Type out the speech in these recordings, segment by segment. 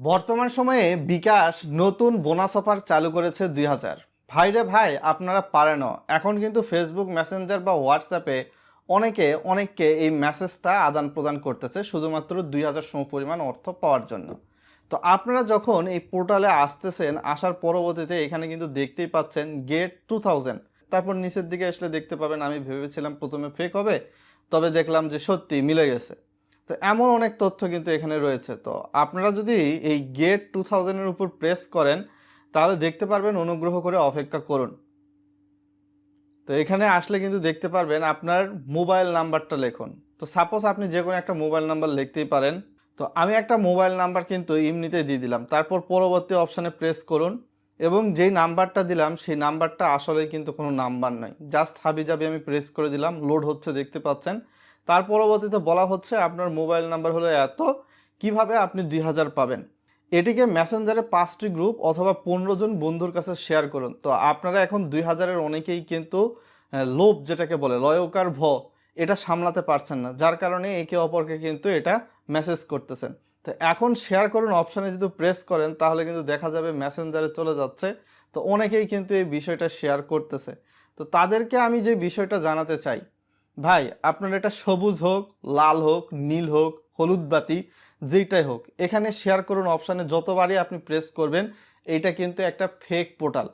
বর্তমান সময়ে বিকাশ নতুন বোনাস অফার চালু করেছে দুই হাজার। ভাইরে ভাই, আপনারা পারেন এখন কিন্তু ফেসবুক মেসেঞ্জার বা হোয়াটসঅ্যাপে অনেকে, অনেককে এই মেসেজটা আদান প্রদান করতেছে শুধুমাত্র দুই হাজার সম পরিমাণ অর্থ পাওয়ার জন্য। তো আপনারা যখন এই পোর্টালে আসতেছেন, আসার পরবর্তীতে এখানে কিন্তু দেখতেই পাচ্ছেন গেট টু থাউজেন্ড তারপর নিচের দিকে আসলে দেখতে পাবেন, আমি ভেবেছিলাম প্রথমে ফেক হবে, তবে দেখলাম যে সত্যি মিলে গেছে। তো এমন অনেক তথ্য কিন্তু এখানে রয়েছে। তো আপনারা যদি এই গেট টু থাউজেন্ডের উপর প্রেস করেন, তাহলে দেখতে পারবেন অনুগ্রহ করে অপেক্ষা করুন। তো এখানে আসলে কিন্তু দেখতে পারবেন আপনার মোবাইল নাম্বারটা লিখুন। তো সাপোজ আপনি যে কোনো একটা মোবাইল নাম্বার লিখতেই পারেন। তো আমি একটা মোবাইল নাম্বার কিন্তু এমনিতেই দিয়ে দিলাম। তারপর পরবর্তী অপশানে প্রেস করুন এবং যেই নাম্বারটা দিলাম, সেই নাম্বারটা আসলে কিন্তু কোনো নাম্বার নয়। জাস্ট হাবিজাবি আমি প্রেস করে দিলাম লোড হচ্ছে, দেখতে পাচ্ছেন। তার পরবর্তীতে বলা হচ্ছে আপনার মোবাইল নাম্বার হলো এত, কীভাবে আপনি দুই হাজার পাবেন? এটিকে মেসেঞ্জারে পাঁচটি গ্রুপ অথবা পনেরো জন বন্ধুর কাছে শেয়ার করুন। তো আপনারা এখন দুই হাজারের অনেকেই কিন্তু লোভ যেটাকে বলে, লয়কার ভ, এটা সামলাতে পারছেন না। যার কারণে একে অপরকে কিন্তু এটা মেসেজ করতেছেন। তো এখন শেয়ার করুন অপশানে যদি প্রেস করেন, তাহলে কিন্তু দেখা যাবে মেসেঞ্জারে চলে যাচ্ছে। তো অনেকেই কিন্তু এই বিষয়টা শেয়ার করতেছে। তো তাদেরকে আমি যে বিষয়টা জানাতে চাই ভাই, আপনার এটা সবুজ হোক, লাল হোক, নীল হোক, হলুদ বাতি, যেইটাই হোক, এখানে শেয়ার করুন অপশানে যতবারই আপনি প্রেস করবেন এটা কিন্তু একটা ফেক পোর্টাল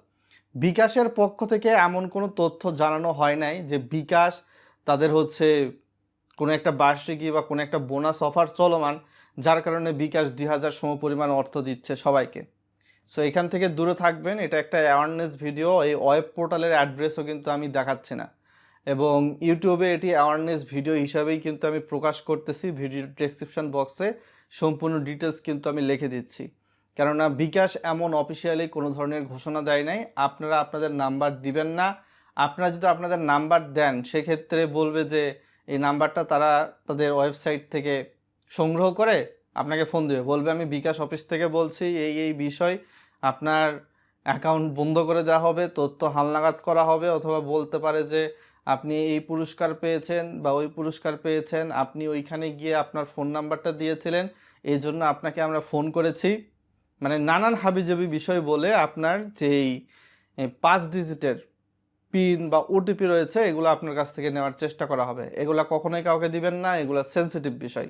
বিকাশের পক্ষ থেকে এমন কোনো তথ্য জানানো হয় নাই যে বিকাশ তাদের হচ্ছে কোনো একটা বার্ষিকী বা কোনো একটা বোনাস অফার চলমান, যার কারণে বিকাশ দুই হাজার সম পরিমাণ অর্থ দিচ্ছে সবাইকে। সো এখান থেকে দূরে থাকবেন, এটা একটা অ্যাওয়ারনেস ভিডিও এই ওয়েব পোর্টালের অ্যাড্রেসও কিন্তু আমি দেখাচ্ছি না। এবং ইউটিউবে এটি অ্যাওয়ারনেস ভিডিও হিসাবেই কিন্তু আমি প্রকাশ করতেছি। ভিডিও ডেসক্রিপশন বক্সে সম্পূর্ণ ডিটেলস কিন্তু আমি লিখে দিচ্ছি। কেননা বিকাশ এমন অফিসিয়ালি কোনো ধরনের ঘোষণা দেয় নাই। আপনারা আপনাদের নাম্বার দিবেন না। আপনারা যদি আপনাদের নাম্বার দেন, সেক্ষেত্রে বলবে যে এই নাম্বারটা তারা তাদের ওয়েবসাইট থেকে সংগ্রহ করে আপনাকে ফোন দেবে। বলবে, আমি বিকাশ অফিস থেকে বলছি, এই এই বিষয় আপনার অ্যাকাউন্ট বন্ধ করে দেওয়া হবে, তথ্য হালনাগাদ করা হবে। অথবা বলতে পারে যে আপনি এই পুরস্কার পেয়েছেন বা ওই পুরস্কার পেয়েছেন, আপনি ওইখানে গিয়ে আপনার ফোন নাম্বারটা দিয়েছিলেন, এই জন্য আপনাকে আমরা ফোন করেছি। মানে নানান হাবিজাবি বিষয় বলে আপনার যেই পাঁচ ডিজিটের পিন বা ওটিপি রয়েছে, এগুলো আপনার কাছ থেকে নেওয়ার চেষ্টা করা হবে। এগুলো কখনোই কাউকে দিবেন না, এগুলো সেন্সিটিভ বিষয়।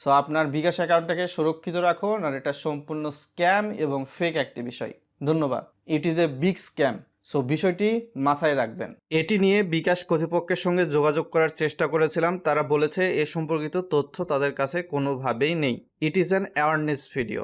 সো আপনার বিকাশ অ্যাকাউন্টটাকে সুরক্ষিত রাখুন, আর এটা সম্পূর্ণ স্ক্যাম এবং ফেক একটি বিষয়। ধন্যবাদ। It is a big scam so বিষয়টি মাথায় রাখবেন। এটি নিয়ে বিকাশ কর্তৃপক্ষের সঙ্গে যোগাযোগ করার চেষ্টা করেছিলাম। তারা বলেছে, এ সম্পর্কিত তথ্য তাদের কাছে কোনোভাবেই নেই। It is an awareness video